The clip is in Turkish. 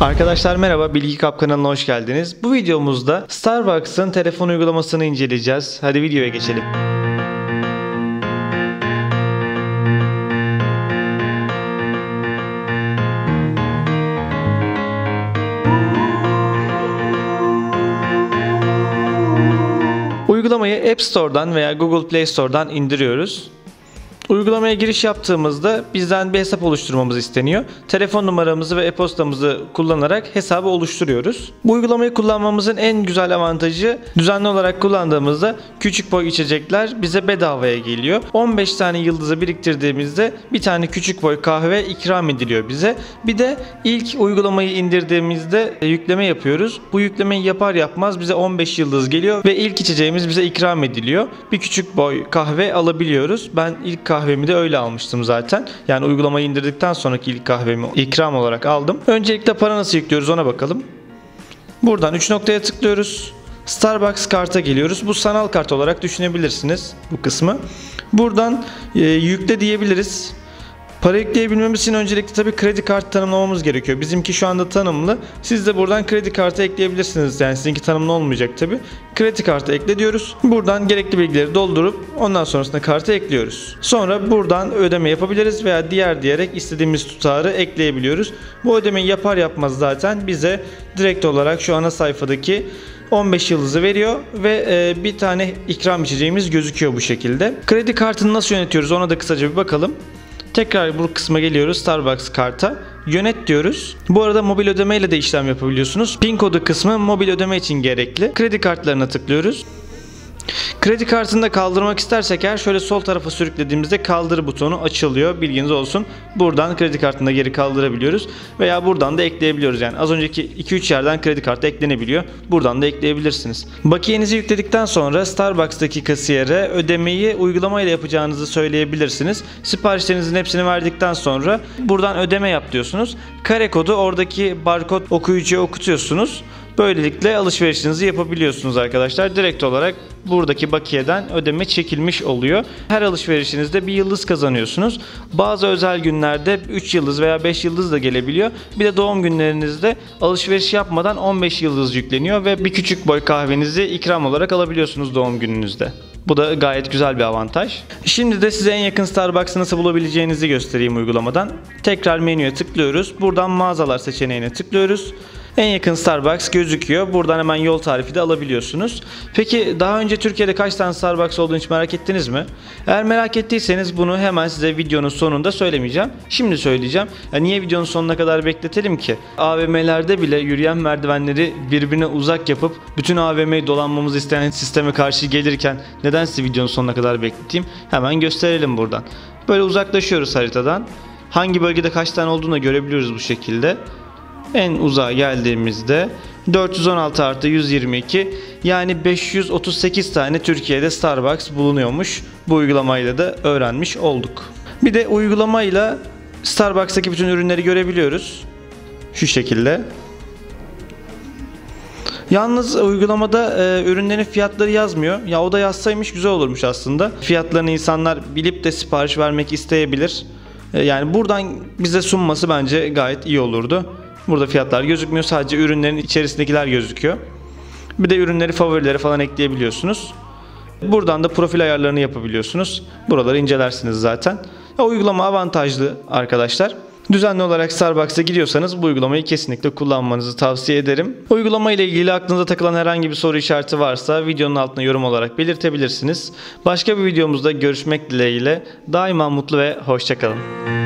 Arkadaşlar merhaba Bilgi Kap kanalına hoş geldiniz. Bu videomuzda Starbucks'ın telefon uygulamasını inceleyeceğiz. Hadi videoya geçelim. Uygulamayı App Store'dan veya Google Play Store'dan indiriyoruz. Uygulamaya giriş yaptığımızda bizden bir hesap oluşturmamız isteniyor. Telefon numaramızı ve e-postamızı kullanarak hesabı oluşturuyoruz. Bu uygulamayı kullanmamızın en güzel avantajı düzenli olarak kullandığımızda küçük boy içecekler bize bedavaya geliyor. 15 tane yıldızı biriktirdiğimizde bir tane küçük boy kahve ikram ediliyor bize. Bir de ilk uygulamayı indirdiğimizde yükleme yapıyoruz. Bu yüklemeyi yapar yapmaz bize 15 yıldız geliyor ve ilk içeceğimiz bize ikram ediliyor. Bir küçük boy kahve alabiliyoruz. Ben ilk kahve kahvemi de öyle almıştım zaten. Yani uygulamayı indirdikten sonraki ilk kahvemi ikram olarak aldım. Öncelikle para nasıl yüklüyoruz ona bakalım. Buradan 3 noktaya tıklıyoruz. Starbucks karta geliyoruz. Bu sanal kart olarak düşünebilirsiniz bu kısmı. Buradan e, yükle diyebiliriz. Para ekleyebilmemiz için öncelikle tabii kredi kartı tanımlamamız gerekiyor. Bizimki şu anda tanımlı. Siz de buradan kredi kartı ekleyebilirsiniz. Yani sizinki tanımlı olmayacak tabii. Kredi kartı ekle diyoruz. Buradan gerekli bilgileri doldurup ondan sonrasında kartı ekliyoruz. Sonra buradan ödeme yapabiliriz veya diğer diyerek istediğimiz tutarı ekleyebiliyoruz. Bu ödemeyi yapar yapmaz zaten bize direkt olarak şu ana sayfadaki 15 yıldızı veriyor ve e, bir tane ikram içeceğimiz gözüküyor bu şekilde. Kredi kartını nasıl yönetiyoruz ona da kısaca bir bakalım. Tekrar bu kısma geliyoruz Starbucks karta. Yönet diyoruz. Bu arada mobil ödeme ile de işlem yapabiliyorsunuz. Pin kodu kısmı mobil ödeme için gerekli. Kredi kartlarına tıklıyoruz. Kredi kartını da kaldırmak istersek eğer şöyle sol tarafa sürüklediğimizde kaldır butonu açılıyor. Bilginiz olsun. Buradan kredi kartını da geri kaldırabiliyoruz. Veya buradan da ekleyebiliyoruz. Yani az önceki 2-3 yerden kredi kartı eklenebiliyor. Buradan da ekleyebilirsiniz. Bakiyenizi yükledikten sonra Starbucks'taki kasiyere ödemeyi uygulamayla yapacağınızı söyleyebilirsiniz. Siparişlerinizin hepsini verdikten sonra buradan ödeme yap diyorsunuz. Kare kodu oradaki barkod okuyucuya okutuyorsunuz. Böylelikle alışverişinizi yapabiliyorsunuz arkadaşlar. Direkt olarak buradaki bakiyeden ödeme çekilmiş oluyor. Her alışverişinizde bir yıldız kazanıyorsunuz. Bazı özel günlerde 3 yıldız veya 5 yıldız da gelebiliyor. Bir de doğum günlerinizde alışveriş yapmadan 15 yıldız yükleniyor ve bir küçük boy kahvenizi ikram olarak alabiliyorsunuz doğum gününüzde. Bu da gayet güzel bir avantaj. Şimdi de size en yakın Starbucks'ı nasıl bulabileceğinizi göstereyim uygulamadan. Tekrar menüye tıklıyoruz. Buradan mağazalar seçeneğine tıklıyoruz. En yakın Starbucks gözüküyor. Buradan hemen yol tarifi de alabiliyorsunuz. Peki daha önce Türkiye'de kaç tane Starbucks olduğunu hiç merak ettiniz mi? Eğer merak ettiyseniz bunu hemen size videonun sonunda söylemeyeceğim. Şimdi söyleyeceğim. Ya niye videonun sonuna kadar bekletelim ki? AVM'lerde bile yürüyen merdivenleri birbirine uzak yapıp bütün AVM'yi dolanmamızı isteyen sisteme karşı gelirken neden sizi videonun sonuna kadar bekleteyim? Hemen gösterelim buradan. Böyle uzaklaşıyoruz haritadan. Hangi bölgede kaç tane olduğunu da görebiliyoruz bu şekilde. En uzağa geldiğimizde 416 artı 122 yani 538 tane Türkiye'de Starbucks bulunuyormuş. Bu uygulamayla da öğrenmiş olduk. Bir de uygulamayla Starbucks'taki bütün ürünleri görebiliyoruz. Şu şekilde. Yalnız uygulamada e, ürünlerin fiyatları yazmıyor. Ya o da yazsaymış güzel olurmuş aslında. Fiyatlarını insanlar bilip de sipariş vermek isteyebilir. E, yani buradan bize sunması bence gayet iyi olurdu. Burada fiyatlar gözükmüyor. Sadece ürünlerin içerisindekiler gözüküyor. Bir de ürünleri favorilere falan ekleyebiliyorsunuz. Buradan da profil ayarlarını yapabiliyorsunuz. Buraları incelersiniz zaten. Uygulama avantajlı arkadaşlar. Düzenli olarak Starbucks'a gidiyorsanız bu uygulamayı kesinlikle kullanmanızı tavsiye ederim. Uygulama ile ilgili aklınıza takılan herhangi bir soru işareti varsa videonun altına yorum olarak belirtebilirsiniz. Başka bir videomuzda görüşmek dileğiyle daima mutlu ve hoşçakalın.